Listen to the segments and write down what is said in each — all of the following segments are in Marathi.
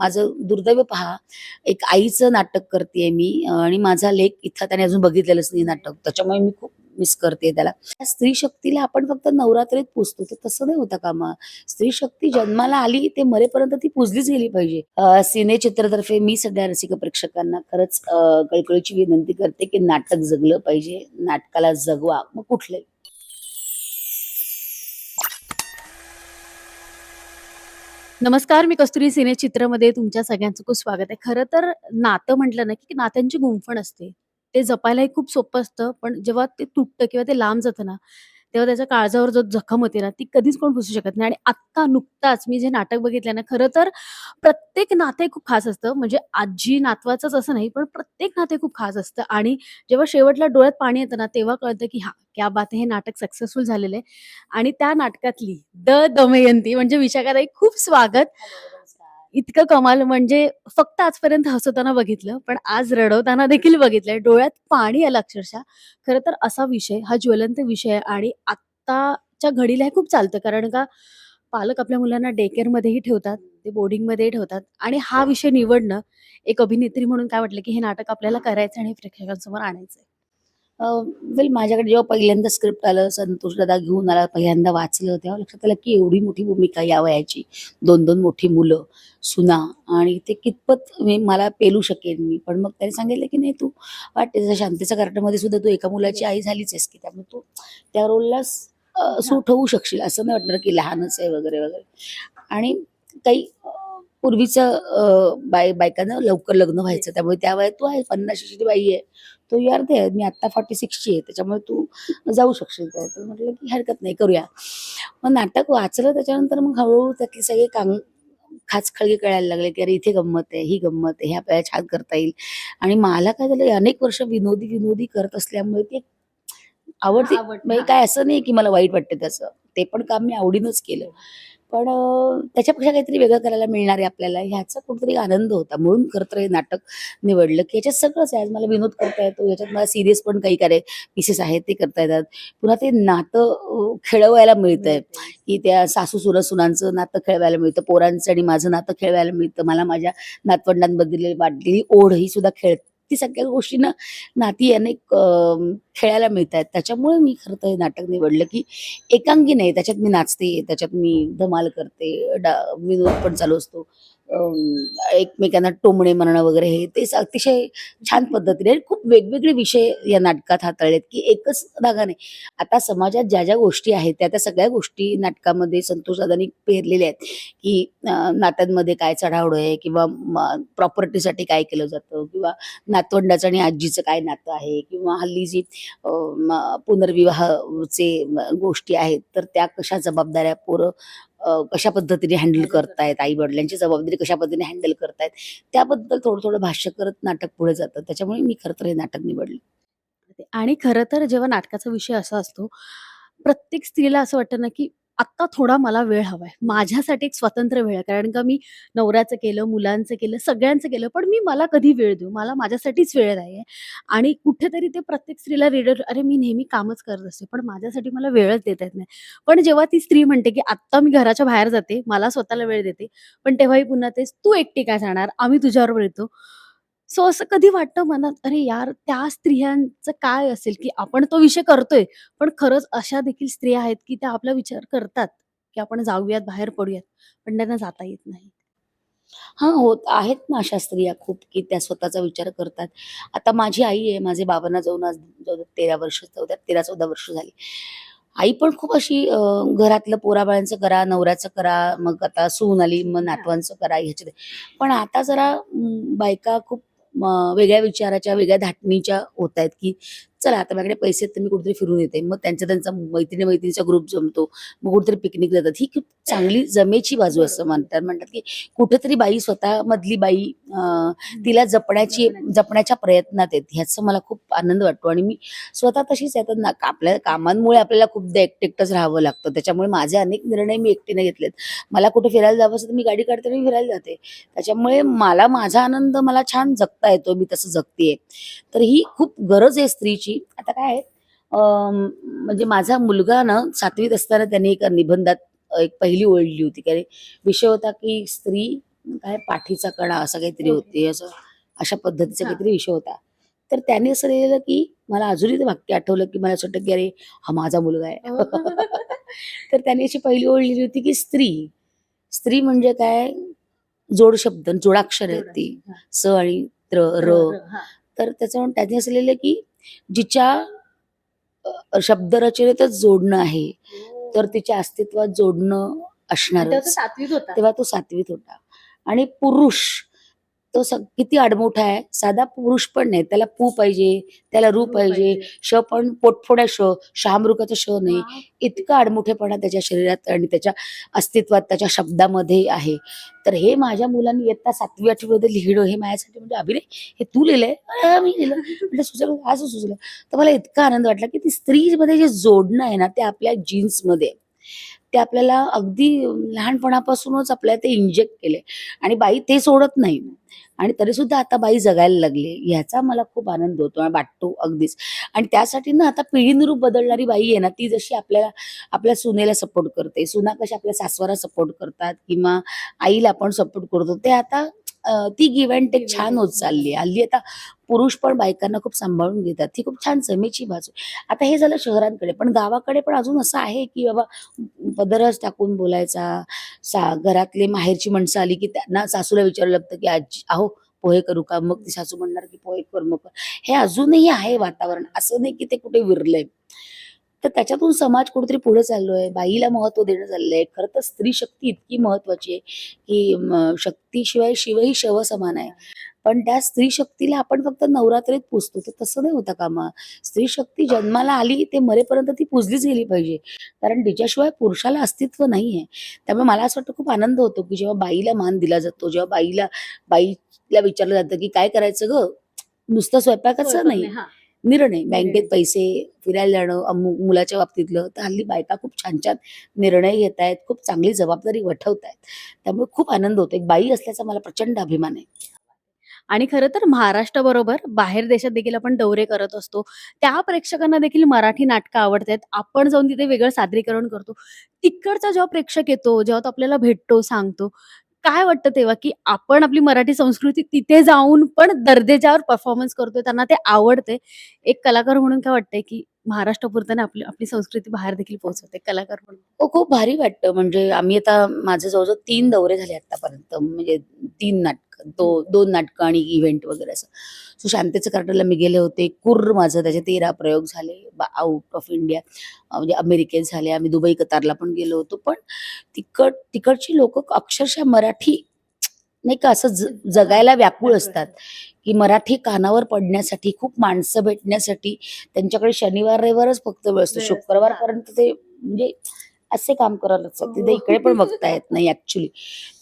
माझं दुर्दैव पहा एक आईचं नाटक करते मी आणि माझा लेख इथं त्याने अजून बघितलेलंच नाही नाटक. त्याच्यामुळे मी खूप मिस करते त्याला. स्त्री शक्तीला आपण फक्त नवरात्रीत पुजतो तर तसं नाही होता कामा स्त्री शक्ती जन्माला आली ते मरेपर्यंत ती पुजलीच गेली पाहिजे. सिने चित्रतर्फे मी सगळ्या रसिक प्रेक्षकांना खरंच कळकळीची विनंती करते की नाटक जगलं पाहिजे नाटकाला जगवा मग कुठलंही. नमस्कार मी कस्तुरी सिने चित्रमध्ये तुमच्या सगळ्यांचं खूप स्वागत आहे. खरं तर नातं म्हटलं ना की नात्यांची गुंफण असते. ते जपायलाही खूप सोपं असतं पण जेव्हा ते तुटतं किंवा ते लांब जातं ना तेव्हा त्याच्या काळजावर जो जखम होते ना ती कधीच कोण पुसू शकत नाही. आणि आत्ता नुकताच मी जे नाटक बघितलं ना खरं तर प्रत्येक नाते खूप खास असतं. म्हणजे आजी नातवाचंच असं नाही पण प्रत्येक नाते खूप खास असतं. आणि जेव्हा शेवटला डोळ्यात पाणी येतं ना तेव्हा कळतं की हा क्या बात हे नाटक सक्सेसफुल झालेलं आहे. आणि त्या नाटकातली द दमयंती म्हणजे विशाखाताई खूप स्वागत. इतकं कमाल म्हणजे फक्त आजपर्यंत हसवताना बघितलं पण आज रडवताना देखील बघितलंय. डोळ्यात पाणी आलं अक्षरशः. खरं तर असा विषय हा ज्वलंत विषय आहे आणि आत्ताच्या घडीला हे खूप चालतं. कारण का पालक आपल्या मुलांना डे केअरमध्येही ठेवतात ते बोर्डिंगमध्येही ठेवतात आणि हा विषय निवडणं एक अभिनेत्री म्हणून काय वाटलं की हे नाटक आपल्याला करायचं आणि प्रेक्षकांसमोर आणायचं वेल माझ्याकडे जेव्हा पहिल्यांदा स्क्रिप्ट आलं संतोष दादा घेऊन आला पहिल्यांदा वाचलं तेव्हा लक्षात आलं की एवढी मोठी भूमिका या वयाची. दोन दोन मोठी मुलं सुना आणि ते कितपत मी मला पेलू शकेन मी. पण मग त्याने सांगितलं की नाही तू वाटते जसं शांतीच्या कार्टमध्ये सुद्धा तू एका मुलाची आई झालीच आहेस की त्यामुळे तू त्या रोलला सूट होऊ शकशील असं नाही वाटणार की लहानच आहे वगैरे वगैरे. आणि काही पूर्वीचं बाय बायकांना लवकर लग्न व्हायचं त्यामुळे त्या वयात तू आहे पन्नाशीची बाई आहे. तो यार दे मी आत्ता फॉर्टी सिक्सची आहे त्याच्यामुळे तू जाऊ शकशील त्या तर म्हटलं की हरकत नाही करूया. मग नाटक वाचलं त्याच्यानंतर मग हळूहळू त्यातले सगळे कांग खाच खळगे कळायला लागले की अरे इथे गंमत आहे ही गंमत आहे हे आपल्याला छान करता येईल. आणि मला काय झालं अनेक वर्ष विनोदी विनोदी करत असल्यामुळे ते आवडते. म्हणजे काय असं नाही की मला वाईट वाटतं त्याचं. ते पण काम मी आवडीनंच केलं. पण त्याच्यापेक्षा काहीतरी वेगळं करायला मिळणार आहे आपल्याला. ह्याचा कुठेतरी आनंद होता. म्हणून खरं तर हे नाटक निवडलं. की याच्यात सगळंच आहे. आज मला विनोद करता येतो. याच्यात मला सिरियस पण काही कार्य पीसेस आहेत ते करता येतात. पुन्हा ते नातं खेळवायला मिळतंय. की त्या सासू सुना सुनांचं नातं खेळवायला मिळतं. पोरांचं आणि माझं नातं खेळवायला मिळतं. मला माझ्या नातवंडांबद्दल वाटलेली ओढ ही सुद्धा खेळ ती सगळ्या गोष्टींना नाती अनेक खेळायला मिळत आहेत त्याच्यामुळे मी खरं तर हे नाटक निवडलं की एकांगी नाही. त्याच्यात मी नाचते त्याच्यात मी धमाल करते डा विनोद पण चालू असतो. एकमेकांना टोमणे म्हणणं वगैरे हे ते अतिशय छान पद्धतीने खूप वेगवेगळे विषय या नाटकात हाताळलेत की एकच धागा नाही. आता समाजात ज्या ज्या गोष्टी आहेत त्या त्या सगळ्या गोष्टी नाटकामध्ये संतोष दादानी पेरलेल्या आहेत की नात्यांमध्ये काय चढावड आहे किंवा प्रॉपर्टीसाठी काय केलं जातं किंवा नातवंडाचं आणि आजीचं काय नातं आहे किंवा हल्ली जी पुनर्विवाहाचे गोष्टी आहेत तर त्या कशा जबाबदाऱ्या पोरं कशा पद्धतीने हँडल करतायत आई वडिलांची जबाबदारी कशा पद्धतीने हँडल करतायत त्याबद्दल थोडं थोडं भाष्य करत नाटक पुढे जातं. त्याच्यामुळे मी खरं तर हे नाटक निवडलं. आणि खरं तर जेव्हा नाटकाचा विषय असा असतो प्रत्येक स्त्रीला असं वाटतं ना की आत्ता थोडा मला वेळ हवाय. माझ्यासाठी एक स्वतंत्र वेळ आहे. कारण का मी नवऱ्याचं केलं मुलांचं केलं सगळ्यांचं केलं पण मी मला कधी वेळ देऊ? मला माझ्यासाठीच वेळ नाही आहे आणि कुठेतरी ते प्रत्येक स्त्रीला रेडर अरे मी नेहमी कामच करत असते पण माझ्यासाठी मला वेळच देता येत नाही. पण जेव्हा ती स्त्री म्हणते की आत्ता मी घराच्या बाहेर जाते मला स्वतःला वेळ देते पण तेव्हाही पुन्हा तेच तू एकटी काय जाणार? आम्ही तुझ्याबरोबर येतो. सो असं कधी वाटतं मनात अरे यार त्या स्त्रियांचं काय असेल की आपण तो विषय करतोय पण खरंच अशा देखील स्त्रिया आहेत की त्या आपला विचार करतात की आपण जाऊयात बाहेर पडूयात पण त्यांना जाता येत नाही हां, होत आहेत ना अशा स्त्रिया खूप, की त्या स्वतःचा विचार करतात. आता माझी आई आहे, माझे बाबांना जाऊन आज 13 वर्ष, 13-14 वर्ष झाली. आई पण खूप अशी अ, घरातलं पोराबाळांचं करा, नवऱ्याचं करा, मग आता सून आली, मग नातवांचं करा ह्याच्यात. पण आता जरा अं, बायका खूप वेगळ्या विचाराच्या, वेगळ्या धाटणीच्या होत आहेत की चला आता माझ्याकडे पैसे आहेत तर मी कुठेतरी फिरून येते. मग त्यांचा त्यांचा मैत्रिणी-मैत्रिणीचा ग्रुप जमतो. मग कुठेतरी पिकनिकला जातात. ही खूप चांगली जमेची बाजू असं म्हणतात. म्हणतात, की कुठेतरी बाई स्वतः मधली बाई तिला जपण्याची जपण्याच्या प्रयत्नात आहेत. ह्याचा मला खूप आनंद वाटतो आणि मी स्वतः तशीच आहे. ना आपल्या कामांमुळे आपल्याला खूपदा एकटं-एकटंच राहावं लागतं. त्याच्यामुळे माझे अनेक निर्णय मी एकटीने घेतलेत. मला कुठे फिरायला जावं असेल तर मी गाडी काढते मी फिरायला जाते. त्याच्यामुळे मला माझा आनंद मला छान जगता येतो. मी तसं जगतेय तर ही खूप गरज आहे स्त्रीची. आता काय म्हणजे माझा मुलगा ना 7वीत असताना त्याने एका निबंधात एक पहिली ओळ लिहिली होती. की विषय होता की स्त्री काय पाठीचा कणा असं काहीतरी. होते असं अशा पद्धतीचा हा. काहीतरी विषय होता. तर त्याने असं लिहिलेलं की मला अजूनही ते वाक्य आठवलं की मला असं वाटतं की अरे हा माझा मुलगा आहे. तर त्याने अशी पहिली ओळ लिहिली होती की स्त्री. स्त्री म्हणजे काय? जोड शब्द जोडाक्षर आहेत ती. स आणि त्र र. तर त्याच्यामुळे त्याने असं लिहिलं की जिच्या शब्दरचनेतच जोडणं आहे तर तिच्या अस्तित्वात जोडणं होता. तेव्हा तो सातवीत होता. आणि पुरुष तो स- किती आडमोठा आहे. साधा पुरुष पण नाही. त्याला पू पाहिजे त्याला रू पाहिजे श पण पोटफोड्या श शामरुखाचा श नाही. इतका आडमुठेपणा त्याच्या शरीरात आणि त्याच्या अस्तित्वात त्याच्या शब्दामध्ये आहे. तर हे माझ्या मुलांनी इयत्ता सातवी आठवीमध्ये लिहिणं हे माझ्यासाठी म्हणजे अभिनय हे तू लिहिलंय? मी लिहिलं म्हणजे सुचलं असं सुचलं तर मला इतका आनंद वाटला की ती स्त्रीमध्ये जे जोडणं आहे ना ते आपल्या जीन्समध्ये. ते आपल्याला अगदी लहानपणापासूनच आपल्याला ते इंजेक्ट केले. आणि बाई ते सोडत नाही. आणि तरी सुद्धा आता बाई जगायला लागली. ह्याचा मला खूप आनंद होतो आणि वाटतो अगदीच. आणि त्यासाठी ना आता पिढीनुरूप बदलणारी बाई आहे ना ती जशी आपल्याला आपल्या सुनेला सपोर्ट करते. सुना कशा आपल्या सासवाला सपोर्ट करतात किंवा आईला आपण सपोर्ट करतो. ते आता ती गिव्ह अँड टेक छान होत चालली हल्ली आता पुरुष पण बायकांना खूप सांभाळून घेतात. ती खूप छान समेची बाजू आता हे झालं शहरांकडे. पण गावाकडे पण अजून असं आहे की बाबा पदरच टाकून बोलायचा सा घरातले माहेरची माणसं आली की त्यांना सासूला विचारायला लागतं की आजी अहो पोहे करू का? मग ती सासू म्हणणार की पोहे कर मग कर. हे अजूनही आहे वातावरण. असं नाही की ते कुठे विरलंय. तर त्याच्यातून समाज कुठेतरी पुढे चाललोय. बाईला महत्त्व देणं चाललंय. खरं तर स्त्री शक्ती इतकी महत्वाची आहे की शक्तीशिवाय शिवही शव समान आहे. पण त्या स्त्री शक्तीला आपण फक्त नवरात्रीत पुजतो. तर तसं नाही होता कामा. स्त्री शक्ती जन्माला आली ते मरेपर्यंत ती पुजलीच गेली पाहिजे. कारण तिच्याशिवाय पुरुषाला अस्तित्व नाहीये. त्यामुळे मला असं वाटतं खूप आनंद होतो की जेव्हा बाईला मान दिला जातो जेव्हा बाईला बाईला विचारलं जातं की काय करायचं ग? नुसतं स्वयंपाकाचं नाही. निर्णय. बँकेत पैसे फिरायला जाणं अमु- मुलाच्या बाबतीतलं तर हल्ली बायका खूप छान छान निर्णय घेत आहेत खूप चांगली जबाबदारी वठवत आहेत त्यामुळे खूप आनंद होतो एक बाई असल्याचा मला प्रचंड अभिमान आहे. आणि खरं तर महाराष्ट्राबरोबर बाहेर देशात देखील आपण दौरे करत असतो. त्या प्रेक्षकांना देखील मराठी नाटकं आवडतात. आपण जाऊन तिथे वेगळं सादरीकरण करतो. तिकडचा जेव्हा प्रेक्षक येतो जेव्हा तो आपल्याला भेटतो सांगतो काय वाटतं तेव्हा की आपण आपली मराठी संस्कृती तिथे जाऊन पण दर्जेच्यावर परफॉर्मन्स करतोय त्यांना ते आवडते एक कलाकार म्हणून काय वाटतंय की महाराष्ट्रापुरताना आपली आपली संस्कृती बाहेर देखील पोहोचवते कलाकार म्हणून? हो खूप भारी वाटतं. म्हणजे आम्ही आता माझे जवळजवळ तीन दौरे झाले आतापर्यंत. म्हणजे तीन नाटकं. दो दोन नाटकं आणि इव्हेंट वगैरे असं. सो शांतेचं कार्टरला मी गेले होते कुर्र माझं त्याचे तेरा प्रयोग झाले आउट ऑफ इंडिया म्हणजे अमेरिकेत झाले आम्ही दुबई कतारला पण गेलो होतो पण तिकड तिकडची लोक अक्षरशः मराठी नाही का असं जगायला व्याकुळ असतात की मराठी कानावर पडण्यासाठी खूप माणसं भेटण्यासाठी त्यांच्याकडे शनिवार रविवारच फक्त वेळ असतो वेळ असतो, शुक्रवारपर्यंत ते म्हणजे असे काम करत असतात तिथे हो. इकडे पण बघता येत नाही ऍक्च्युली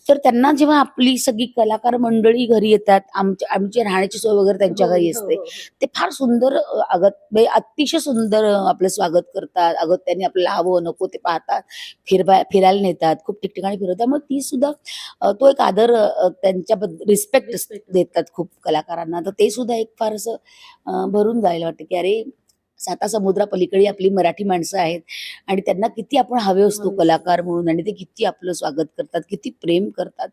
तर त्यांना जेव्हा आपली सगळी कलाकार मंडळी घरी येतात आमच्या आमची राहण्याची सोय वगैरे त्यांच्या हो, घरी असते ते फार सुंदर अगत म्हणजे अतिशय सुंदर आपलं स्वागत करतात. अगत त्यांनी आपल्याला हवं नको ते पाहतात फिरवा फिरायला नेतात खूप ठिकठिकाणी फिरवतात. त्यामुळे ती सुद्धा तो एक आदर त्यांच्याबद्दल रिस्पेक्ट. देतात खूप कलाकारांना. तर ते सुद्धा एक फार असं भरून जायला वाटतं की अरे साता समुद्रापलीकडे आपली मराठी माणसं आहेत. आणि त्यांना किती आपण हवे असतो कलाकार म्हणून आणि ते किती आपलं स्वागत करतात किती प्रेम करतात.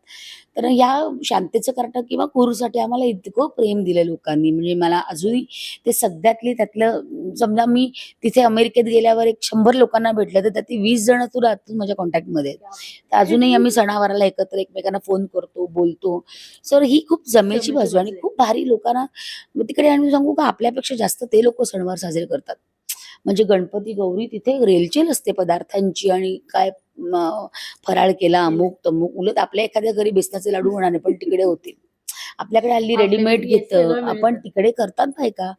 तर या शांतेचं कार्ट किंवा कुरूसाठी आम्हाला इतकं प्रेम दिलं लोकांनी. म्हणजे मला अजूनही ते सगळ्यातले त्यातलं समजा मी तिथे अमेरिकेत गेल्यावर एक शंभर लोकांना भेटलं तर त्यातली वीस जण तू राहतो माझ्या कॉन्टॅक्टमध्ये. तर अजूनही आम्ही सणावाराला एकत्र एकमेकांना फोन करतो बोलतो. सर ही खूप जमेची बाजू आणि. खूप भारी लोकांना तिकडे आणि सांगू का आपल्यापेक्षा जास्त ते लोक सणवार साजरे करतात. म्हणजे गणपती गौरी तिथे रेलचेल असते पदार्थांची आणि काय फराळ केला अमुक तमुक उलट आपल्या एखाद्या घरी बेसनाचे लाडू होणार नाही पण तिकडे होतील आपल्याकडे हल्ली रेडीमेड घेतं. आपण तिकडे करतात बायका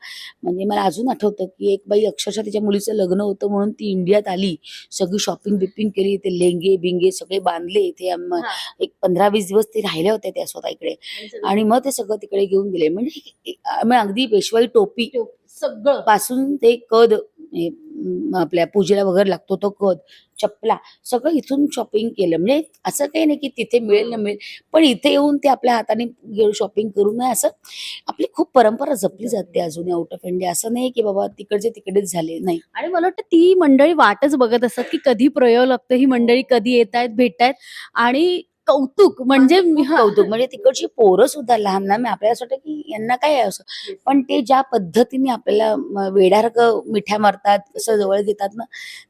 म्हणजे मला अजून आठवतं की एक बाई अक्षरशः तिच्या मुलीचं लग्न होतं म्हणून ती इंडियात आली. सगळी शॉपिंग बिपिंग केली ते लेंगे बिंगे सगळे बांधले. हा. एक पंधरा वीस दिवस ते राहिल्या होत्या त्या स्वतः इकडे आणि मग ते सगळं तिकडे घेऊन गेले. म्हणजे अगदी पेशवाई टोपी सगळं. पासून ते कद आपल्या पूजेला वगैरे लागतो तो कद चपला सगळं इथून शॉपिंग केलं. म्हणजे असं काही नाही की तिथे मिळेल ना मिळेल पण इथे येऊन ते आपल्या हाताने शॉपिंग करू नये असं आपली खूप परंपरा जपली जाते अजूनही आउट ऑफ इंडिया असं नाही की बाबा तिकडचे तिकडेच झाले नाही. आणि मला वाटतं ती मंडळी वाटच बघत असतात की कधी प्रयोग लागतो ही मंडळी कधी येत आहेत भेटत आहेत आणि कौतुक म्हणजे. कौतुक म्हणजे तिकडची पोरं सुद्धा लहान लहान म्हणजे आपल्याला असं वाटतं की यांना काय असं? पण ते ज्या पद्धतीने आपल्याला वेड्यासारखं मिठ्या मारतात कसं जवळ घेतात ना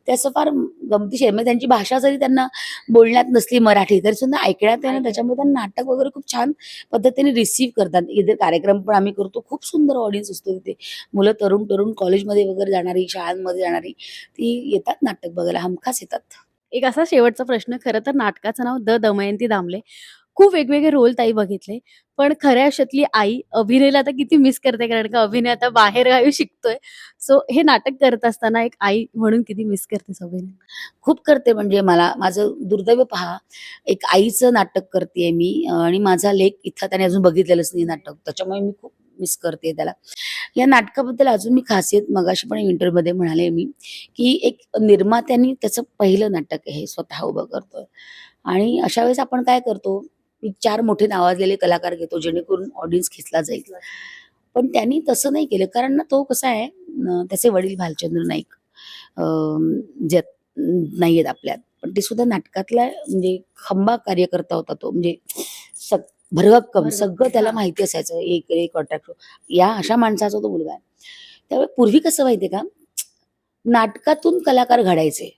ते असं फार गमतीशीर म्हणजे त्यांची भाषा जरी त्यांना बोलण्यात नसली मराठी तरी सुद्धा ऐकण्यात ना त्याच्यामुळे त्यांना नाटक वगैरे खूप छान पद्धतीने रिसीव्ह करतात. इथे कार्यक्रम पण आम्ही करतो. खूप सुंदर ऑडियन्स असतो तिथे. मुलं तरुण तरुण कॉलेजमध्ये वगैरे जाणारी शाळांमध्ये जाणारी ती येतात नाटक बघायला. हमखास येतात. एक असा शेवटचा प्रश्न खरं तर नाटकाचं नाव द दमयंती दामले. खूप वेगवेगळे रोल ताई बघितले पण खऱ्या आयुष्यातली आई अभिनयला आता किती मिस करते कारण का अभिनय आता बाहेर गावी शिकतोय. सो हे नाटक करत असताना एक आई म्हणून किती मिस करतेस अभिनय खूप करते म्हणजे मला माझं दुर्दैव पहा एक आईचं नाटक करते मी आणि माझा लेख इथं त्याने अजून बघितलेलंच नाही नाटक. त्याच्यामुळे मी खूप मिस करते त्याला. या नाटकाबद्दल अजून मी खासियत मगाशी पण इंटरव्ह्यूमध्ये म्हणाले मी की एक निर्मात्यांनी त्याचं पहिलं नाटक हे स्वतः उभं करतोय. आणि अशा वेळेस आपण काय करतो चार मोठे नावाजलेले कलाकार घेतो जेणेकरून ऑडियन्स खेचला जाईल. पण त्यांनी तसं नाही केलं कारण ना तो कसा आहे त्याचे वडील भालचंद्र नाईक जे नाही आहेत आपल्यात पण ते सुद्धा नाटकातला म्हणजे खंबा कार्यकर्ता होता तो म्हणजे भरभक्कम सगळं त्याला. माहिती असायचं एक एक कॉन्ट्रॅक्ट या अशा माणसाचा तो मुलगा आहे. त्यामुळे पूर्वी कसं माहितीये का? नाटकातून कलाकार घडायचे.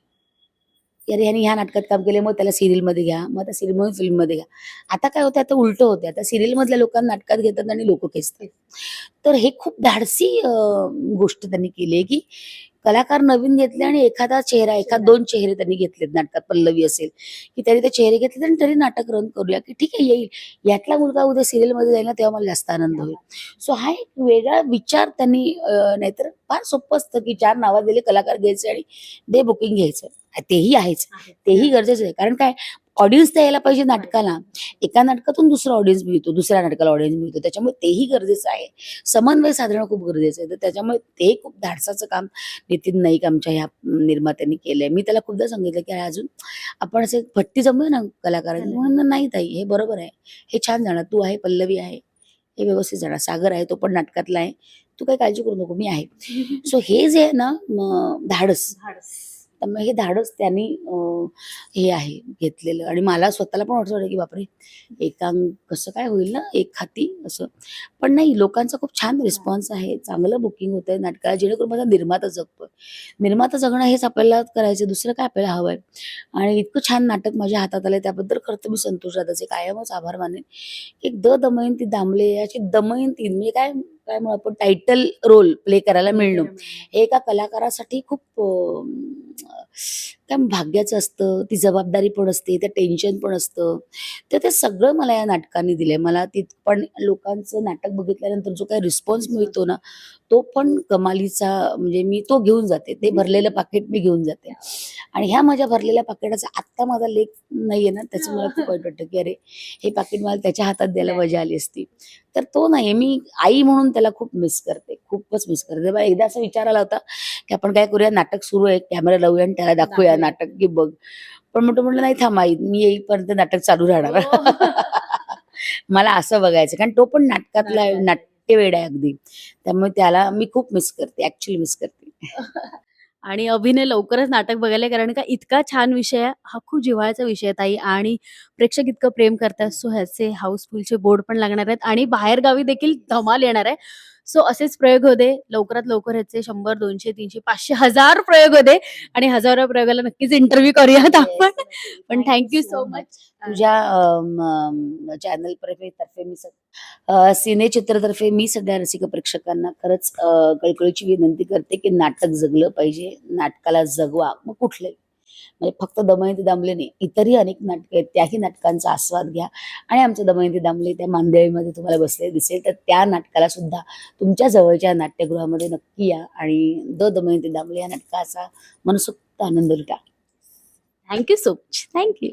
अरे ह्याने ह्या नाटकात काम केले मग त्याला सिरियलमध्ये घ्या मग त्या सिरियल मधून फिल्ममध्ये घ्या. आता काय होतं आता उलट होते आता सिरियल मधल्या लोकांना नाटकात घेतात आणि लोक खेचतात. तर हे खूप धाडसी गोष्ट त्यांनी केली आहे की कलाकार नवीन घेतले आणि एखादा चेहरा एखाद दोन चेहरे त्यांनी घेतलेत नाटकात. पल्लवी असेल की त्यांनी ते चेहरे घेतले आणि तरी नाटक रन करूया की ठीक आहे येईल. यातला मुलगा उद्या सिरियलमध्ये जाईल ना तेव्हा मला जास्त आनंद होईल. सो हा एक वेगळा विचार त्यांनी नाहीतर फार सोपं असतं की चार नावाजलेले कलाकार घ्यायचे आणि दे बुकिंग घ्यायचं. तेही आहेच. तेही गरजेचं आहे. कारण काय? ऑडियन्स तर यायला पाहिजे नाटकाला. एका नाटकातून दुसरा ऑडियन्स मिळतो दुसऱ्या नाटकाला ऑडियन्स मिळतो. त्याच्यामुळे तेही गरजेचं आहे. समन्वय साधणं खूप गरजेचं आहे. तर त्याच्यामुळे ते खूप धाडसाचं काम नितीन नाईक आमच्या ह्या निर्मात्यांनी केलंय. मी त्याला खूपदा सांगितलं की अजून आपण असे भट्टी जमूया ना कलाकारांनी म्हणून नाही ताई हे बरोबर आहे. हे छान जाणार. तू आहे पल्लवी आहे. हे व्यवस्थित जाणार. सागर आहे तो पण नाटकातला आहे. तू काही काळजी करू नको. मी आहे. सो हे जे आहे ना म, धाडस. त्यामुळे हे धाडस त्यांनी हे आहे घेतलेलं. आणि मला स्वतःला पण वाटत की बापरे एकांक कसं काय होईल ना? एक हाती असं. पण नाही लोकांचा खूप छान रिस्पॉन्स आहे. चांगलं बुकिंग होतं आहे नाटकाला जेणेकरून माझा निर्माता जगतोय निर्माता जगणं हेच आपल्याला करायचं दुसरं काय आपल्याला हवं आहे आणि इतकं छान नाटक माझ्या हातात आलं त्याबद्दल खरं तर मी संतोष दादाचे कायमच आभार मानेन. एक द दमयंती दामले याची दमयंती म्हणजे काय काय म्हणू आपण टायटल रोल प्ले करायला मिळणं. हे एका कलाकारासाठी खूप काय भाग्याचं असतं ती जबाबदारी पण असते ते टेन्शन पण असतं. तर ते सगळं मला या नाटकाने दिलंय. मला ती पण लोकांचं नाटक बघितल्यानंतर जो काही रिस्पॉन्स मिळतो ना तो पण कमालीचा म्हणजे मी तो घेऊन जाते. ते भरलेलं पाकिट मी घेऊन जाते. आणि ह्या माझ्या भरलेल्या पाकिटाचा आत्ता माझा लेख नाहीये ना त्याचं मला खूप वाईट वाटतं की अरे हे पाकिट मला त्याच्या हातात द्यायला मजा आली असती. तर तो नाही मी आई म्हणून त्याला खूप मिस करते. खूपच मिस करते. मला एकदा असा विचार आला होता की आपण काय करूया नाटक सुरू आहे कॅमेरा लावूया आणि त्याला दाखवूया. नाटक की बघ. पण म्हटलं म्हटलं नाही थांब मी येईपर्यंत नाटक चालू राहणार. मला असं बघायचं कारण तो पण नाटकातला नाट्यवेड आहे अगदी. त्यामुळे त्याला मी खूप मिस करते ऍक्च्युली मिस करते. आणि अभिनय लवकरच नाटक बघायला कारण का इतका छान विषय आहे. हा खूप जिव्हाळ्याचा विषय आहे ताई. आणि प्रेक्षक इतकं प्रेम करतात. सो ह्याचे हाऊसफुलचे बोर्ड पण लागणार आहेत. आणि बाहेर गावी देखील धमाल येणार आहे. सो असेच प्रयोग होते लवकरात लवकर ह्याचे शंभर दोनशे तीनशे पाचशे हजार प्रयोग होते आणि हजारो प्रयोगाला नक्कीच इंटरव्ह्यू करूयात आपण. पण थँक्यू सो मच तुझ्या चॅनल तर्फे मी सिने चित्रतर्फे मी सगळ्या रसिक प्रेक्षकांना खरंच कळकळीची विनंती करते की नाटक जगलं पाहिजे नाटकाला जगवा. मग कुठलंही. म्हणजे फक्त दमयंती दामले नाही इतरही अनेक नाटकं आहेत त्याही नाटकांचा आस्वाद घ्या. आणि आमचं दमयंती दामले त्या मांदेळीमध्ये तुम्हाला बसले दिसेल तर त्या नाटकाला सुद्धा तुमच्या जवळच्या नाट्यगृहामध्ये नक्की या. आणि द दमयंती दामले या नाटकाचा मनसोक्त आनंद लुटा. Thank you so much thank you